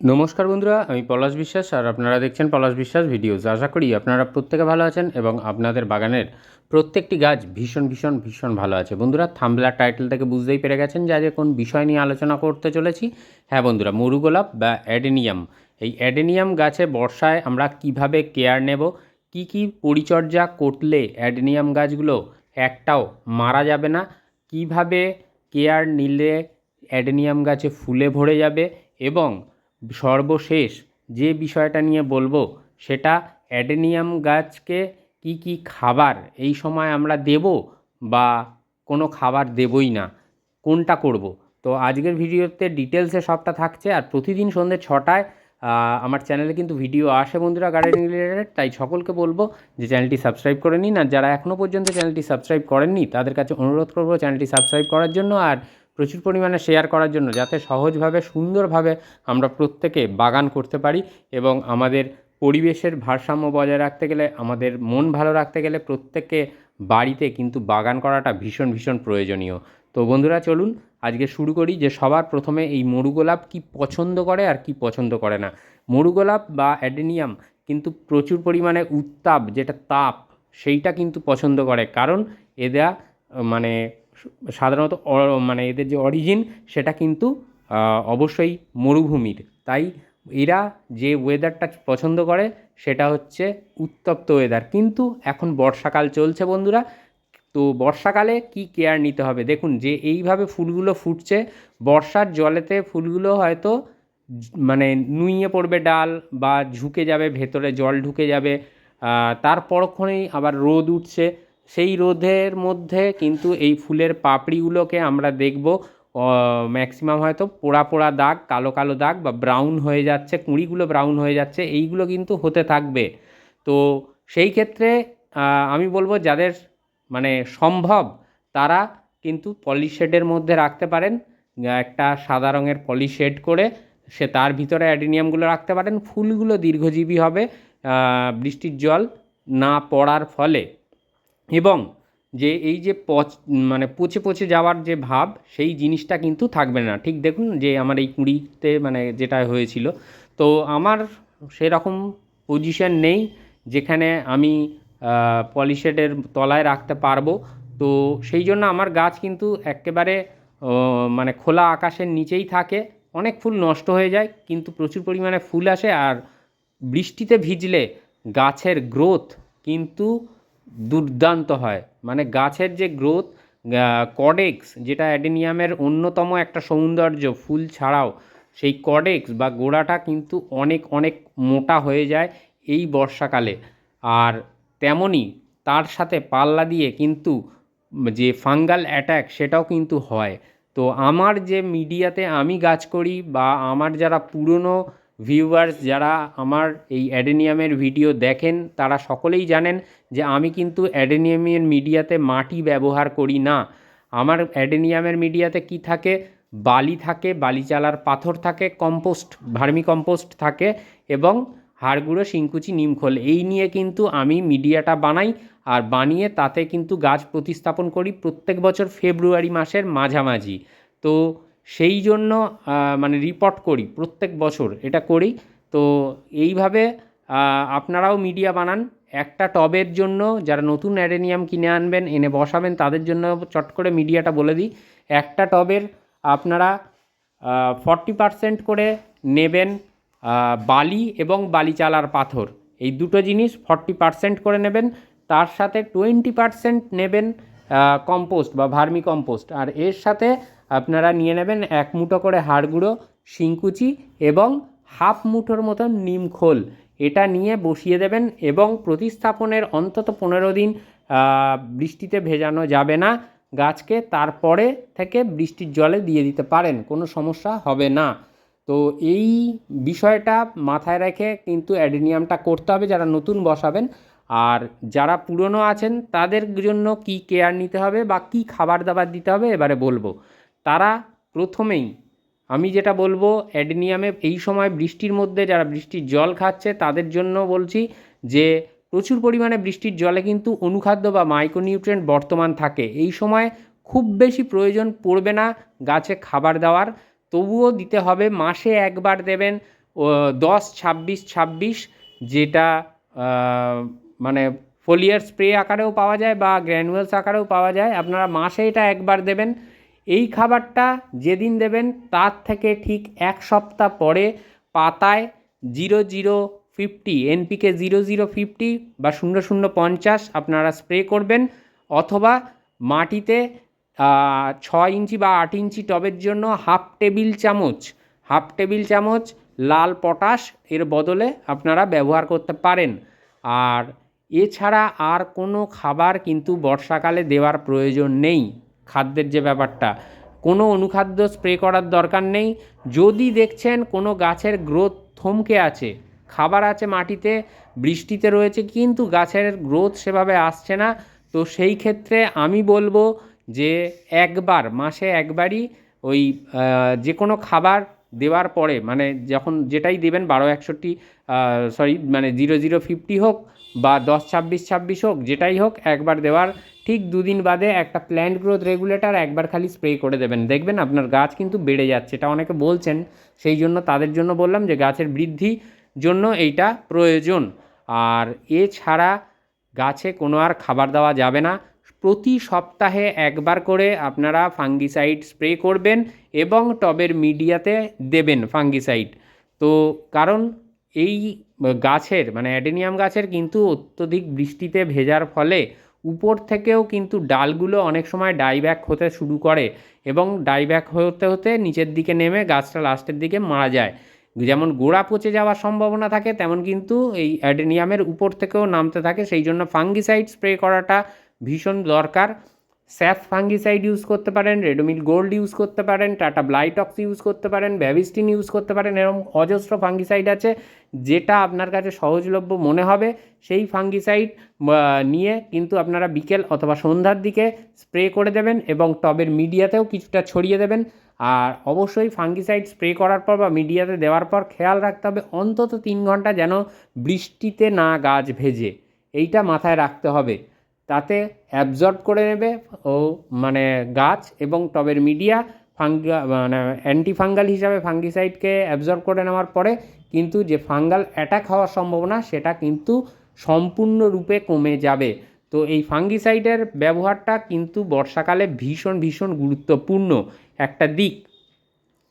নমস্কার বন্ধুরা, আমি পলাশ বিশ্বাস আর আপনারা দেখছেন পলাশ বিশ্বাস ভিডিওস। আশা করি আপনারা প্রত্যেকে ভালো আছেন এবং আপনাদের বাগানের প্রত্যেকটি গাছ ভীষণ ভীষণ ভীষণ ভালো আছে। বন্ধুরা থাম্বলার টাইটেল থেকে বুঝতেই পেরে গেছেন যে আজকে কোন বিষয় নিয়ে আলোচনা করতে চলেছি। হ্যাঁ বন্ধুরা, মরুগোলাপ বা অ্যাডেনিয়াম। এই অ্যাডেনিয়াম গাছে বর্ষায় আমরা কীভাবে কেয়ার নেব, কি কি পরিচর্যা করলে অ্যাডেনিয়াম গাছগুলো একটাও মারা যাবে না, কীভাবে কেয়ার নিলে অ্যাডেনিয়াম গাছে ফুলে ভরে যাবে এবং সর্বশেষ যে বিষয়টা নিয়ে বলব, সেটা অ্যাডেনিয়াম গাছকে কি কি খাবার এই সময় আমরা দেব বা কোনো খাবার দেবই না, কোনটা করব? তো আজকের ভিডিওতে ডিটেলসে সবটা থাকছে আর প্রতিদিন সন্ধ্যে ছটায় আমার চ্যানেলে কিন্তু ভিডিও আসে বন্ধুরা গার্ডেনিং রিলেটেড, তাই সকলকে বলব যে চ্যানেলটি সাবস্ক্রাইব করে নিন আর যারা এখনও পর্যন্ত চ্যানেলটি সাবস্ক্রাইব করেননি, তাদের কাছে অনুরোধ করব চ্যানেলটি সাবস্ক্রাইব করার জন্য আর প্রচুর পরিমাণে শেয়ার করার জন্য যাতে সহজভাবে, সুন্দরভাবে আমরা প্রত্যেকে বাগান করতে পারি এবং আমাদের পরিবেশের ভারসাম্য বজায় রাখতে গেলে, আমাদের মন ভালো রাখতে গেলে প্রত্যেককে বাড়িতে কিন্তু বাগান করাটা ভীষণ ভীষণ প্রয়োজনীয়। তো বন্ধুরা চলুন, আজকে শুরু করি যে সবার প্রথমে এই মরুগোলাপ কি পছন্দ করে আর কি পছন্দ করে না। মরুগোলাপ বা অ্যাডেনিয়াম কিন্তু প্রচুর পরিমাণে উত্তাপ, যেটা তাপ, সেইটা কিন্তু পছন্দ করে। কারণ এরা মানে সাধারণত মানে এদের যে অরিজিন সেটা কিন্তু অবশ্যই মরুভূমির। তাই এরা যে ওয়েদারটা পছন্দ করে, সেটা হচ্ছে উত্তপ্ত ওয়েদার কিন্তু এখন বর্ষাকাল চলছে বন্ধুরা, তো বর্ষাকালে কি কেয়ার নিতে হবে? দেখুন, যে এইভাবে ফুলগুলো ফুটছে, বর্ষার জলেতে ফুলগুলো হয়তো মানে নুইয়ে পড়বে ডাল বা ঝুঁকে যাবে, ভেতরে জল ঢুকে যাবে তার পরক্ষণেই আবার রোদ উঠছে। সেই রোদের মধ্যে কিন্তু এই ফুলের পাপড়িগুলোকে আমরা দেখব। ম্যাক্সিমাম হয়তো পোড়া পোড়া দাগ, কালো কালো দাগ বা ব্রাউন হয়ে যাচ্ছে, কুঁড়িগুলো ব্রাউন হয়ে যাচ্ছে, এইগুলো কিন্তু হতে থাকবে। তো সেই ক্ষেত্রে আমি বলব যাদের মানে সম্ভব, তারা কিন্তু পলিশেডের মধ্যে রাখতে পারেন। একটা সাদা রঙের পলিশেড করে সে তার ভিতরে অ্যাডিনিয়ামগুলো রাখতে পারেন। ফুলগুলো দীর্ঘজীবী হবে বৃষ্টির জল না পড়ার ফলে। এবং যে এই যে পচ মানে পচে পচে যাওয়ার যে ভাব, সেই জিনিসটা কিন্তু থাকবে না। ঠিক দেখুন যে আমার এই কুড়িতে মানে যেটা হয়েছিল। তো আমার সেরকম পজিশন নেই যেখানে আমি পলিশেডের তলায় রাখতে পারব। তো সেই জন্য আমার গাছ কিন্তু একেবারে মানে খোলা আকাশের নিচেই থাকে। অনেক ফুল নষ্ট হয়ে যায়, কিন্তু প্রচুর পরিমাণে ফুল আসে। আর বৃষ্টিতে ভিজলে গাছের গ্রোথ কিন্তু দুর্দান্ত হয়। মানে গাছের যে গ্রোথ কডেক্স যেটা অ্যাডেনিয়ামের অন্যতম একটা সৌন্দর্য, ফুল ছাড়াও, সেই কডেক্স বা গোড়াটা কিন্তু অনেক অনেক মোটা হয়ে যায় এই বর্ষাকালে। আর তেমনই তার সাথে পাল্লা দিয়ে কিন্তু যে ফাঙ্গাল অ্যাট্যাক সেটাও কিন্তু হয়। তো আমার যে মিডিয়াতে আমি গাছ করি বা আমার যারা পুরনো ভিউয়ার্স যারা আমার এই অ্যাডেনিয়ামের ভিডিও দেখেন, তারা সকলেই জানেন যে আমি কিন্তু অ্যাডেনিয়ামের মিডিয়াতে মাটি ব্যবহার করি না। আমার অ্যাডেনিয়ামের মিডিয়াতে কি থাকে? বালি থাকে, বালি চালার পাথর থাকে কম্পোস্ট ভার্মি কম্পোস্ট থাকে এবং হাড়গুঁড়ো, শিংকুচি, নিমখোল। এই নিয়ে কিন্তু আমি মিডিয়াটা বানাই আর বানিয়ে তাতে কিন্তু গাছ প্রতিস্থাপন করি প্রত্যেক বছর ফেব্রুয়ারি মাসের মাঝামাঝি। তো সেই জন্য মানে রিপোর্ট করি প্রত্যেক বছর, এটা করি। তো এইভাবে আপনারাও মিডিয়া বানান। একটা টবের জন্য যারা নতুন অ্যাডেনিয়াম কিনে আনবেন, এনে বসাবেন, তাদের জন্য চট করে মিডিয়াটা বলে দিই। একটা টবের আপনারা ফর্টি পারসেন্ট করে নেবেন বালি এবং বালি চালার পাথর। এই দুটো জিনিস ফর্টি পারসেন্ট করে নেবেন, তার সাথে টোয়েন্টি পারসেন্ট নেবেন কম্পোস্ট বা ভার্মি কম্পোস্ট আর এর সাথে আপনারা নিয়ে নেবেন এক মুঠো করে হাড় গুঁড়ো, শিংকুচি এবং হাফ মুঠোর মতন নিম খোল। এটা নিয়ে বসিয়ে দেবেন এবং প্রতিস্থাপনের অন্তত পনেরো দিন বৃষ্টিতে ভেজানো যাবে না। গাছকে তারপরে থেকে বৃষ্টির জলে দিয়ে দিতে পারেন, কোনো সমস্যা হবে না। তো এই বিষয়টা মাথায় রেখে কিন্তু অ্যাডেনিয়ামটা করতে হবে যারা নতুন বসাবেন। আর যারা পুরনো আছেন, তাদের জন্য কি কেয়ার নিতে হবে বা কি খাবার দাবার দিতে হবে, এবারে বলব। তারা প্রথমেই, আমি যেটা বলব, অ্যাডেনিয়ামে এই সময় বৃষ্টির মধ্যে যারা বৃষ্টির জল খাচ্ছে, তাদের জন্য বলছি যে, প্রচুর পরিমাণে বৃষ্টির জলে কিন্তু অনুখাদ্য বা মাইক্রোনিউট্রেন্ট বর্তমান থাকে। এই সময় খুব বেশি প্রয়োজন পড়বে না গাছে খাবার দেওয়ার। তবুও দিতে হবে, মাসে একবার দেবেন দশ, ছাব্বিশ ছাব্বিশ, যেটা মানে ফোলিয়ার স্প্রে আকারেও পাওয়া যায় বা গ্র্যানুয়েলস আকারেও পাওয়া যায়। আপনারা মাসে এটা একবার দেবেন। এই খাবারটা যেদিন দেবেন তার থেকে ঠিক এক সপ্তাহ পরে পাতায় zero zero fifty, NPK zero zero fifty বা শূন্য শূন্য পঞ্চাশ আপনারা স্প্রে করবেন অথবা মাটিতে ছয় ইঞ্চি বা আট ইঞ্চি টবের জন্য হাফ টেবিল চামচ, হাফ টেবিল চামচ লাল পটাশ এর বদলে আপনারা ব্যবহার করতে পারেন। আর এছাড়া আর কোনো খাবার কিন্তু বর্ষাকালে দেওয়ার প্রয়োজন নেই। খাদ্যের যে ব্যাপারটা। কোনো অনুখাদ্য স্প্রে করার দরকার নেই। যদি দেখছেন কোনো গাছের গ্রোথ থমকে আছে, খাবার আছে মাটিতে, বৃষ্টিতে রয়েছে, কিন্তু গাছের গ্রোথ সেভাবে আসছে না, তো সেই ক্ষেত্রে আমি বলব যে একবার, মাসে একবারই ওই যে কোনো খাবার দেওয়ার পরে মানে যখন যেটাই দেবেন বারো একষট্টি সরি মানে জিরো জিরো ফিফটি হোক বা দশ ছাব্বিশ ছাব্বিশ হোক, যেটাই হোক, একবার দেওয়ার ঠিক দুদিন বাদে একটা প্ল্যান্ট গ্রোথ রেগুলেটর একবার খালি স্প্রে করে দেবেন। দেখবেন আপনার গাছ কিন্তু বেড়ে যাচ্ছে। এটা অনেকে বলছেন, সেই জন্য তাদের জন্য বললাম যে গাছের বৃদ্ধি জন্য এইটা প্রয়োজন। আর এছাড়া গাছে কোনো আর খাবার দেওয়া যাবে না। প্রতি সপ্তাহে একবার করে আপনারা ফাঙ্গিসাইড স্প্রে করবেন এবং টবের মিডিয়াতে দেবেন ফাঙ্গিসাইড তো কারণ এই গাছের মানে অ্যাডেনিয়াম গাছের কিন্তু অত্যধিক বৃষ্টিতে ভেজার ফলে উপর থেকেও কিন্তু ডালগুলো অনেক সময় ডাইব্যাক হতে শুরু করে এবং ডাইব্যাক হতে হতে নিচের দিকে নেমে গাছটা লাস্টের দিকে মারা যায়। যেমন গোড়া পচে যাওয়ার সম্ভাবনা থাকে, তেমন কিন্তু এই অ্যাডেনিয়ামের উপর থেকেও নামতে থাকে। সেই জন্য ফাঙ্গিসাইড স্প্রে করাটা ভীষণ দরকার। স্যাফ ফাঙ্গিসাইড ইউজ করতে পারেন, রেডোমিল গোল্ড ইউজ করতে পারেন, টাটা ব্লাইটক্স ইউজ করতে পারেন, ব্যাভিস্টিন ইউজ করতে পারেন এরকম অজস্র ফাঙ্গিসাইড আছে যেটা আপনার কাছে সহজলভ্য মনে হবে। সেই ফাঙ্গিসাইড নিয়ে কিন্তু আপনারা বিকেল অথবা সন্ধ্যার দিকে স্প্রে করে দেবেন এবং টবের মিডিয়াতেও কিছুটা ছড়িয়ে দেবেন। আর অবশ্যই ফাঙ্গিসাইড স্প্রে করার পর বা মিডিয়াতে দেওয়ার পর খেয়াল রাখতে হবে অন্তত তিন ঘণ্টা যেন বৃষ্টিতে না গাছ ভেজে। এইটা মাথায় রাখতে হবে। তাতে অ্যাবজর্ব করে নেবে ও মানে গাছ এবং টবের মিডিয়া ফাঙ্গা মানে অ্যান্টি ফাঙ্গাল হিসাবে ফাঙ্গিসাইডকে অ্যাবজর্ব করে নেওয়ার পরে কিন্তু যে ফাঙ্গাল অ্যাটাক হওয়ার সম্ভাবনা সেটা কিন্তু সম্পূর্ণরূপে কমে যাবে। তো এই ফাঙ্গিসাইডের ব্যবহারটা কিন্তু বর্ষাকালে ভীষণ ভীষণ গুরুত্বপূর্ণ একটা দিক।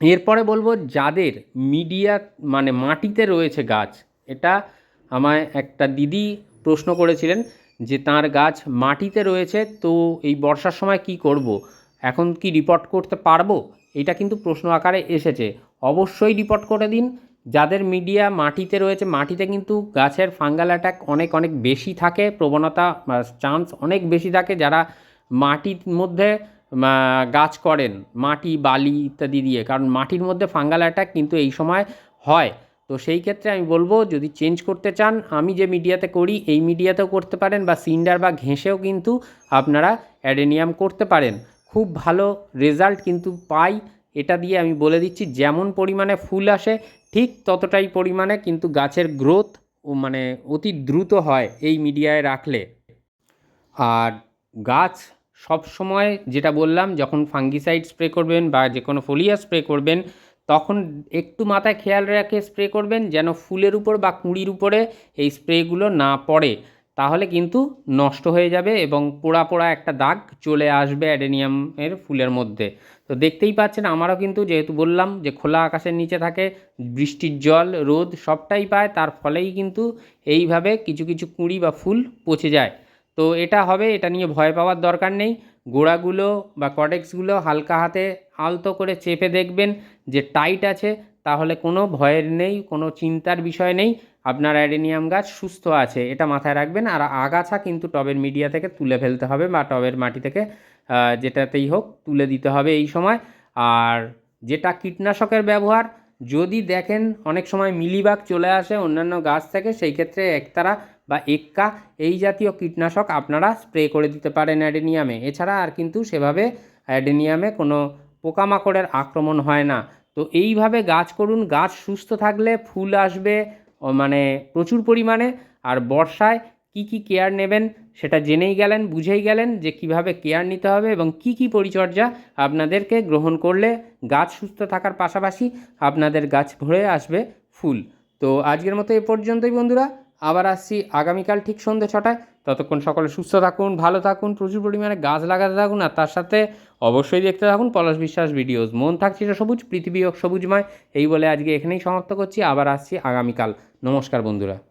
এরপরে বলব যাদের মিডিয়া মানে মাটিতে রয়েছে গাছ, এটা আমায় একটা দিদি প্রশ্ন করেছিলেন যে তার গাছ মাটিতে রয়েছে, তো এই বর্ষার সময় কি করব। এখন কি রিপোর্ট করতে পারব? এটা কিন্তু প্রশ্ন আকারে এসেছে। অবশ্যই রিপোর্ট করে দিন। যাদের মিডিয়া মাটিতে রয়েছে, মাটিতে কিন্তু গাছের ফাঙ্গাল অ্যাটাক অনেক অনেক বেশি থাকে, প্রবণতা চান্স অনেক বেশি থাকে যারা মাটির মধ্যে গাছ করেন। মাটি, বালি ইত্যাদি দিয়ে। কারণ মাটির মধ্যে ফাঙ্গাল অ্যাটাক কিন্তু এই সময় হয়। তো সেই ক্ষেত্রে আমি বলব, যদি চেঞ্জ করতে চান, আমি যে মিডিয়াতে করি, এই মিডিয়াতেও করতে পারেন বা সিন্ডার বা ঘেঁষেও কিন্তু আপনারা অ্যাডেনিয়াম করতে পারেন। খুব ভালো রেজাল্ট কিন্তু পাই। এটা দিয়ে আমি বলে দিচ্ছি, যেমন পরিমাণে ফুল আসে, ঠিক ততটাই পরিমাণে কিন্তু গাছের গ্রোথ ও মানে অতি দ্রুত হয় এই মিডিয়ায় রাখলে। আর গাছ সব সময় যেটা বললাম, যখন ফাঙ্গিসাইড স্প্রে করবেন বা যে কোনো ফোলিয়া স্প্রে করবেন তখন একটু মাথায় খেয়াল রেখে স্প্রে করবেন যেন ফুলের উপর বা কুঁড়ির উপরে এই স্প্রেগুলো না পড়ে। তাহলে কিন্তু নষ্ট হয়ে যাবে এবং পোড়া পোড়া একটা দাগ চলে আসবে অ্যাডেনিয়ামের ফুলের মধ্যে। তো দেখতেই পাচ্ছেন আমারও কিন্তু যেহেতু বললাম যে খোলা আকাশের নিচে থাকে, বৃষ্টির জল, রোদ সবটাই পায়, তার ফলেই কিন্তু এইভাবে কিছু কিছু কুঁড়ি বা ফুল পচে যায়। তো এটা হবে, এটা নিয়ে ভয় পাওয়ার দরকার নেই। গোড়াগুলো বা কডেক্সগুলো হালকা হাতে আলতো করে চেপে দেখবেন যে টাইট আছে, তাহলে কোনো ভয়ের নেই, কোনো চিন্তার বিষয় নেই। আপনার অ্যাডেনিয়াম গাছ সুস্থ আছে, এটা মাথায় রাখবেন। আর আগাছা কিন্তু টবের মিডিয়া থেকে তুলে ফেলতে হবে বা টবের মাটি থেকে যেটাতেই হোক তুলে দিতে হবে এই সময়। আর যেটা কীটনাশকের ব্যবহার, যদি দেখেন অনেক সময় মিলিবাগ চলে আসে অন্যান্য গাছ থেকে, সেই ক্ষেত্রে একতারা বা এক্কা এই জাতীয় কীটনাশক আপনারা স্প্রে করে দিতে পারেন অ্যাডেনিয়ামে। এছাড়া আর কিন্তু সেভাবে অ্যাডেনিয়ামে কোনো পোকামাকড়ের আক্রমণ হয় না। তো এইভাবে গাছ করুন, গাছ সুস্থ থাকলে ফুল আসবে মানে প্রচুর পরিমাণে। আর বর্ষায় কি কি কেয়ার নেবেন সেটা জেনেই গেলেন, বুঝেই গেলেন যে কীভাবে কেয়ার নিতে হবে এবং কি কি পরিচর্যা আপনাদেরকে গ্রহণ করলে গাছ সুস্থ থাকার পাশাপাশি আপনাদের গাছ ভরে আসবে ফুল। তো আজকের মতো এ পর্যন্তই বন্ধুরা। আবার আসছি আগামীকাল ঠিক সন্ধ্যে ছটায়। ততক্ষণ সকলে সুস্থ থাকুন, ভালো থাকুন, প্রচুর পরিমাণে গাছ লাগাতে থাকুন আর তার সাথে অবশ্যই দেখতে থাকুন পলাশ বিশ্বাস ভিডিওস মন থাকছে সবুজ, পৃথিবী হোক সবুজময়, এই বলে আজকে এখানেই সমাপ্ত করছি, আবার আসছি আগামীকাল। নমস্কার বন্ধুরা।